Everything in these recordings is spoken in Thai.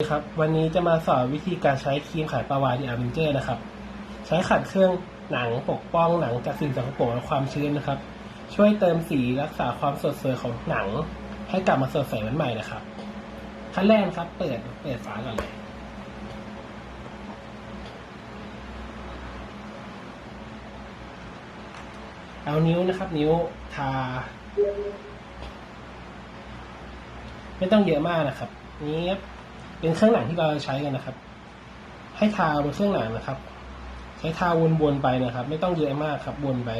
ครับวันนี้จะมาสอนวิธีการใช้ครีมขัดปลาวานดีอาร์เวนเจอร์นะครับ ใช้ขัดเครื่องหนังปกป้องหนังจากสิ่งสกปรกและความชื้นนะครับ ช่วยเติมสีรักษาความสดสวยของหนัง ให้กลับมาสดใสเหมือนใหม่นะครับ ขั้นแรกนครับ เปิดเปิดฝาก่อนเลยเอานิ้วนะครับ นิ้วทา ไม่ต้องเยอะมากนะครับนี้ เป็นเครื่องหนังที่เราใช้กันนะครับ ให้ทาบนเครื่องหนังนะครับ ใช้ทาวนๆไปนะครับ ไม่ต้องเยอะมากครับวนไป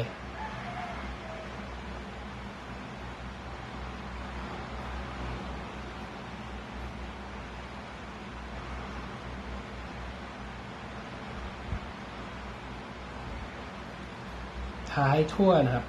ทาให้ทั่วนะครับ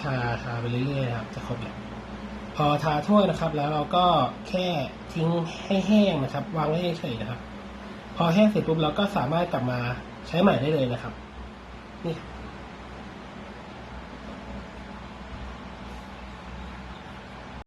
ทาทาไปเรื่อยๆนะครับจะครบแล้วพอทาทั่วนะครับ แล้วเราก็แค่ทิ้งให้แห้งนะครับ วางไว้เฉยๆนะครับ พอแห้งเสร็จปุ๊บเราก็สามารถกลับมาใช้ใหม่ได้เลยนะครับ นี่